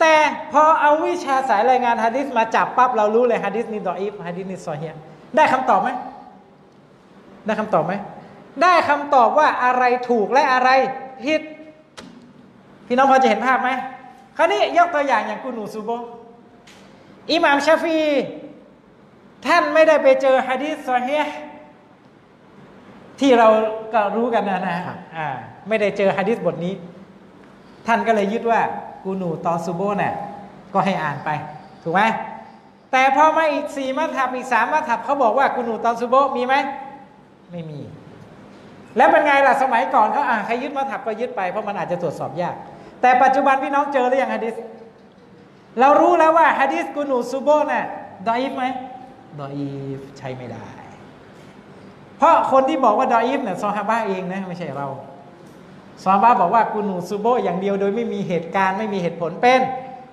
แต่พอเอาวิชาสายรายงานฮะดิษมาจับปั๊บเรารู้เลยฮะดิษนี่ดออีฟฮะดิษนี่ซอเฮียได้คำตอบไหมได้คำตอบไหมได้คำตอบว่าอะไรถูกและอะไรผิดพี่น้องพอจะเห็นภาพไหมคราวนี้ยกตัวอย่างอย่างกุนูซูโบอิหม่ามชาฟี ท่านไม่ได้ไปเจอฮะดิษซอเฮียที่เราก็รู้กันนะนะอ่าไม่ได้เจอฮะดิษบทนี้ ท่านก็เลยยึดว่า กูนูตอซูโบเนี่ยก็ให้อ่านไป ถูกไหมแต่พอมาอีกสี่มัทับอีกสามมัทับเขาบอกว่ากูนูตอซูโบมีไหมไม่มี แล้วเป็นไงล่ะสมัยก่อนเขาอ่าใครยึดมัทับก็ยึดไปเพราะมันอาจจะตรวจสอบยาก แต่ปัจจุบันพี่น้องเจอหรือยังฮะดิษเรารู้แล้วว่าฮะดิษกูนูซูโบเนี่ยดออีฟไหมดออีฟใช้ไม่ได้ เพราะคนที่บอกว่าดออีฟเนี่ยซอฮาบะเองนะไม่ใช่เรา ซอฮาบะบอกว่ากูนูซูโบอย่างเดียวโดยไม่มีเหตุการณ์ไม่มีเหตุผลเป็น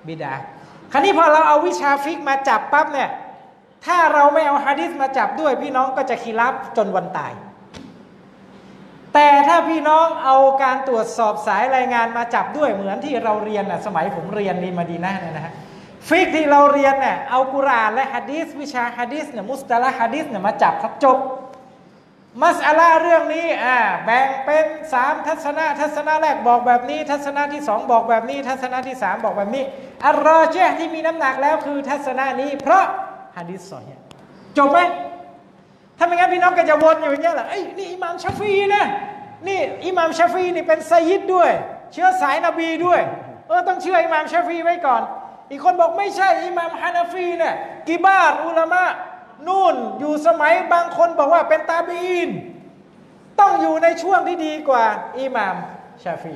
บิดาคราวนี้พอเราเอาวิชาฟิกมาจับปั๊บเนี่ยถ้าเราไม่เอาฮะดิษมาจับด้วยพี่น้องก็จะคีรับจนวันตาย แต่ถ้าพี่น้องเอาการตรวจสอบสายรายงานมาจับด้วยเหมือนที่เราเรียนน่ะสมัยผมเรียนในมาดีนาเนี่ยนะฮะฟิกที่เราเรียนเนี่ยเอากุรานและฮะดีษวิชาฮะดีษเนี่ยมุสตะละฮะดีษเนี่ยมาจับครับจบ มัสอาลาเรื่องนี้อ่าแบ่งเป็นสามทัศนะทัศนะแรกบอกแบบนี้ ทัศนะที่สองบอกแบบนี้ ทัศนะที่สามบอกแบบนี้อัลรอเจห์ที่มีน้ำหนักแล้วคือทัศนะนี้ เพราะฮะดีษสอฮีห์จบไหมถ้าไม่งั้นพี่น้องก็จะวนอยู่อย่างเงี้ยแหละเอ้ยนี่อิหม่ามชาฟีนะนี่อิหม่ามชาฟีนี่เป็นไซยิดด้วย เชื้อสายนบีด้วย เออต้องเชื่ออิหม่ามชาฟีไว้ก่อน อีกคนบอกไม่ใช่อิหม่ามฮานาฟีเนี่ยกิบาร์อุลามะ นู่นอยู่สมัยบางคนบอกว่าเป็นตาบีน ต้องอยู่ในช่วงที่ดีกว่า อิหม่ามชาฟี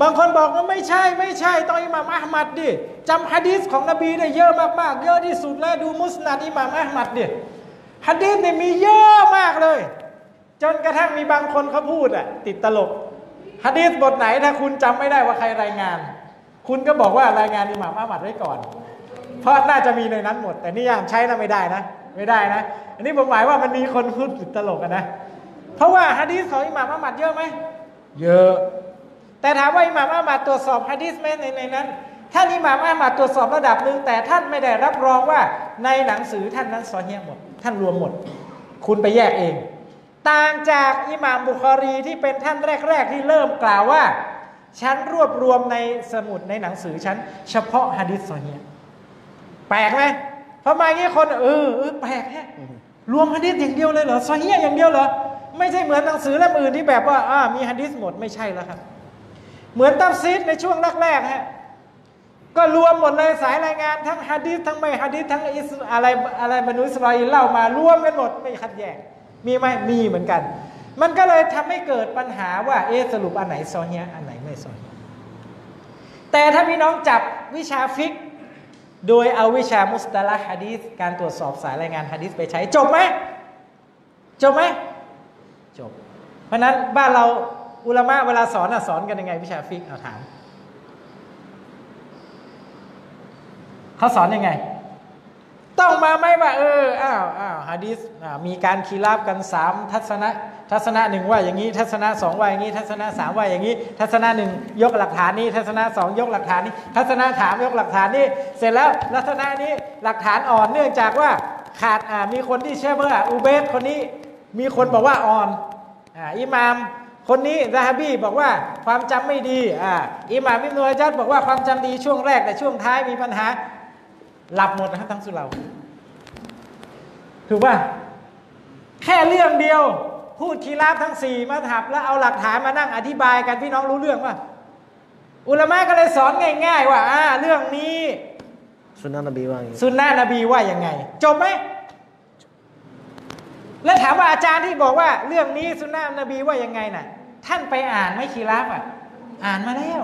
บางคนบอกว่าไม่ใช่ไม่ใช่ต้องอิหม่ามอัลมัดดิจำฮะดีษของนบีได้เยอะมากๆ เยอะที่สุดแล้วดูมุสนัดอิหม่ามอัลมัดดิฮะดีษเนี่ยมีเยอะมากเลย จนกระทั่งมีบางคนเขาพูดอะติดตลกฮะดีษบทไหนถ้าคุณจำไม่ได้ว่าใครรายงาน คุณก็บอกว่ารายงานอิหม่ามอัลมัดไว้ก่อน เพราะน่าจะมีในนั้นหมด แต่นี่ยังใช้นะไม่ได้นะ ไม่ได้นะ อันนี้ผมหมายว่ามันมีคนพูดติดตลกกันนะ เพราะว่าฮะดีษของอิหม่ามอัลมัดเยอะไหมเยอะ แต่ถามว่าอิหม่ามอัลมัดตรวจสอบฮะดีษไหมในในนั้นท่านอิหม่ามอัลมัดตรวจสอบระดับหนึ่งแต่ท่านไม่ได้รับรองว่าในหนังสือท่านนั้นซอเฮียหมด ท่านรวมหมด คุณไปแยกเอง ต่างจากอิหม่ามบุคอรีที่เป็นท่านแรก ๆ ที่เริ่มกล่าวว่าฉันรวบรวมในสมุดในหนังสือฉันเฉพาะฮะดิษซอเฮียแปลกไหมเพราะมาอย่างนี้คนเออเออแปลกแฮะรวมฮะดิษอย่างเดียวเลยเหรอซอเฮียอย่างเดียวเหรอไม่ใช่เหมือนหนังสือเล่มอื่นที่แบบว่าอ่ามีฮะดิษหมดไม่ใช่แล้วครับ เหมือนตัฟซีดในช่วงแรกๆฮะก็รวมหมดเลยสายรายงานทั้งฮะดิษทั้งไม่ฮะดิษทั้งอิสอะไรอะไรบรรดอิสราเอลเล่ามารวมกันหมดไม่คัดแยกมีไหมมีเหมือนกัน มันก็เลยทำให้เกิดปัญหาว่าเอสรุปอันไหนซอเฮียอันไหนไม่ซอเฮียแต่ถ้าพี่น้องจับวิชาฟิก โดยเอาวิชามุสตะละฮะดีษการตรวจสอบสายรายงานฮะดีษไปใช้จบไหมจบไหมจบ เพราะนั้นบ้านเราอุลามะเวลาสอนอะสอนกันยังไงวิชาฟิกเอาถามเขาสอนยังไง ต้องมาไหมว่าเอออ้าวอ้าวฮะดีษมีการคีราบกันสามทัศนะ ทัศนะหนึ่งว่าอย่างนี้ ทัศนะสองว่าอย่างนี้ ทัศนะสามว่าอย่างนี้ ทัศนะหนึ่งยกหลักฐานนี้ ทัศนะสองยกหลักฐานนี้ ทัศนะถามยกหลักฐานนี้เสร็จแล้วลักษณะนี้หลักฐานอ่อนเนื่องจากว่าขาดมีคนที่เชื่อว่าอุเบสคนนี้มีคนบอกว่าอ่อนอิหมามคนนี้ซาฮบีบอกว่าความจำไม่ดีอ่าอิหม่ามอิบนุฮะจัดบอกว่าความจำดีช่วงแรกแต่ช่วงท้ายมีปัญหา หลับหมดนะครับทั้งสุเรา ถูกป่ะแค่เรื่องเดียว พูดคีราบทั้งสี่มาถับแล้วเอาหลักฐานมานั่งอธิบายกันพี่น้องรู้เรื่องป่ะอุลามะก็เลยสอนง่าย ๆ ว่าอ่าเรื่องนี้สุนนะนบีว่าอย่างนี้สุนนะนบีว่ายังไง จบไหมแล้วถามว่าอาจารย์ที่บอกว่า เรื่องนี้สุนนะนบีว่ายังไงน่ะ ท่านไปอ่านไหม่คีราบอะ อ่านมาแล้ว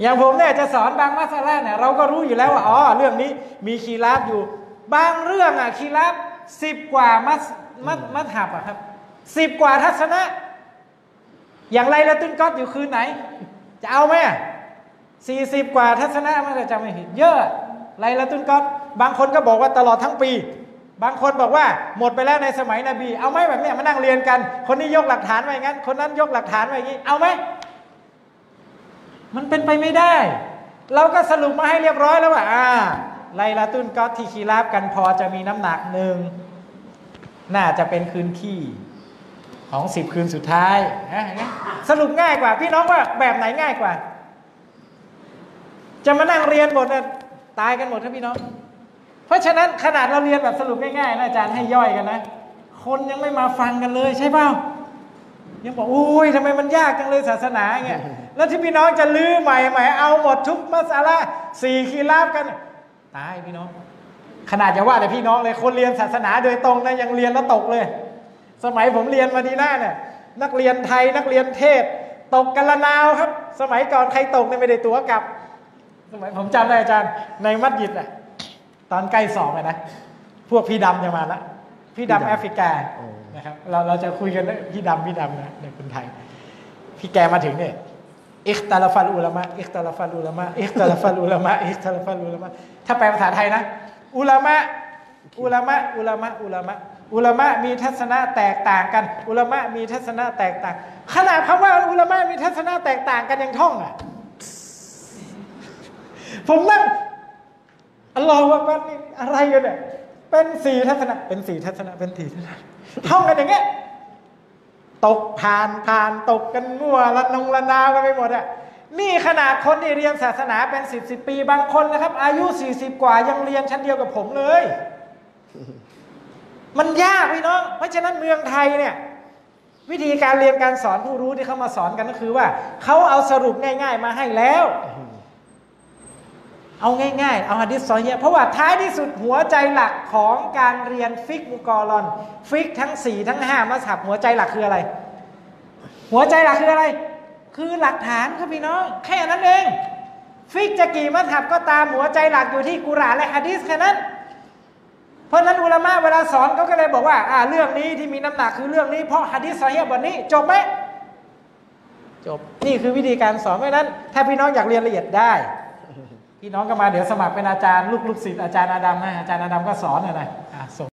อย่างผมเนี่ยจะสอนบางมัสลาเนี่ยเราก็รู้อยู่แล้วว่าอ๋อเรื่องนี้มีคีราบอยู่ บางเรื่องอะคีราบสิบกว่ามัส มัสมัสฮับอะครับสิบกว่าทัศนะ อย่างไรละตุนก็อตอยู่คืนไหน จะเอาไหมสี่สิบกว่าทัศนะมันจะจำไม่ผิดเยอะไรละตุนก็บางคนก็บอกว่าตลอดทั้งปี บางคนบอกว่าหมดไปแล้วในสมัยนบี เอาไหมแบบนี้มานั่งเรียนกัน คนนี้ยกหลักฐานไว้อย่างนั้น คนนั้นยกหลักฐานไว้อย่างนี้ เอาไหมมันเป็นไปไม่ได้ เราก็สรุปมาให้เรียบร้อยแล้วว่าอ่าไลลาตุนก็ที่คีราบกันพอจะมีน้ำหนักหนึ่ง น่าจะเป็นคืนขี้ของสิบคืนสุดท้ายนะสรุปง่ายกว่า พี่น้องว่าแบบไหนง่ายกว่า จะมานั่งเรียนหมดนะตายกันหมดครับพี่น้อง เพราะฉะนั้นขนาดเราเรียนแบบสรุปง่ายๆนะอาจารย์ให้ย่อยกันนะคนยังไม่มาฟังกันเลยใช่เปล่ายังบอกโอ้ยทำไมมันยากจังเลยศาสนาเงี้ยแล้วที่พี่น้องจะลื้อใหม่ใหม่เอาหมดทุกมัสาระสี่คีราบกัน ตายพี่น้อง ขนาดจะว่าแต่พี่น้องเลยคนเรียนศาสนาโดยตรงนะยังเรียนแล้วตกเลย สมัยผมเรียนมาดีน่าเนี่ยนักเรียนไทยนักเรียนเทศ ตกกันละนาวครับ สมัยก่อนใครตกเนี่ยไม่ได้ตั๋วกลับ สมัยผมจำได้อาจารย์ ในมัสยิดอะตอนใกล้สอบอะนะพวกพี่ดำจะมาละพี่ดำแอฟริกาโอ้นะครับเราเราจะคุยกันนะพี่ดำพี่ดำนะในคนไทย พี่แกมาถึงเนี่ยอิคตาลฟัลอุลามะอิคตาลฟัลอุลามะอิคตาลฟัลอุลามะอิคตาลฟัลอุลามะถ้าแปลภาษาไทยนะ อุลามะอุลามะอุลามะอุลามะอุลามะมีทัศนะแตกต่างกัน อุลามะมีทัศนะแตกต่าง ขนาดคำว่าอุลามะมีทัศนะแตกต่างกันยังท่องอะผมนั่งอัลลอฮฺว่ามันนี่อะไรกันเนี่ยเป็นสี่ทัศนะ เป็นสี่ทัศนะเป็นสี่ทัศนะท่องกันอย่างเงี้ยตกผ่านผ่านตกกันมั่วละนงละนาวกันไปหมดอะ นี่ขนาดคนที่เรียนศาสนาเป็นสิบสิบปีบางคนนะครับ อายุสี่สิบกว่ายังเรียนชั้นเดียวกับผมเลย มันยากพี่น้องเพราะฉะนั้นเมืองไทยเนี่ย วิธีการเรียนการสอนผู้รู้ที่เขามาสอนกันก็คือว่าเขาเอาสรุปง่าย ๆ มาให้แล้ว เอาง่าย ๆ เอาฮะดิษซอฮีฮ์เพราะว่าท้ายที่สุดหัวใจหลักของการเรียนฟิกมุกอรอน ฟิกทั้ง4ทั้ง5มัสฮับหัวใจหลักคืออะไร หัวใจหลักคืออะไร คือหลักฐานครับพี่น้องแค่นั้นเอง ฟิกจะกี่มัสฮับก็ตามหัวใจหลักอยู่ที่กุรอานและฮะดีษแค่นั้น เพราะฉะนั้นอุลามะเวลาสอนเขาก็เลยบอกว่าอ่า เรื่องนี้ที่มีน้ำหนักคือเรื่องนี้เพราะฮะดีษซอฮีฮ์บทนี้ จบไหมจบนี่คือวิธีการสอนเพราะฉะนั้น ถ้าพี่น้องอยากเรียนละเอียดได้ พี่น้องก็มาเดี๋ยวสมัครเป็นอาจารย์ ลูกลูกศิษย์อาจารย์อาดัมนะอาจารย์อาดัมก็สอนนะนะอะส่ง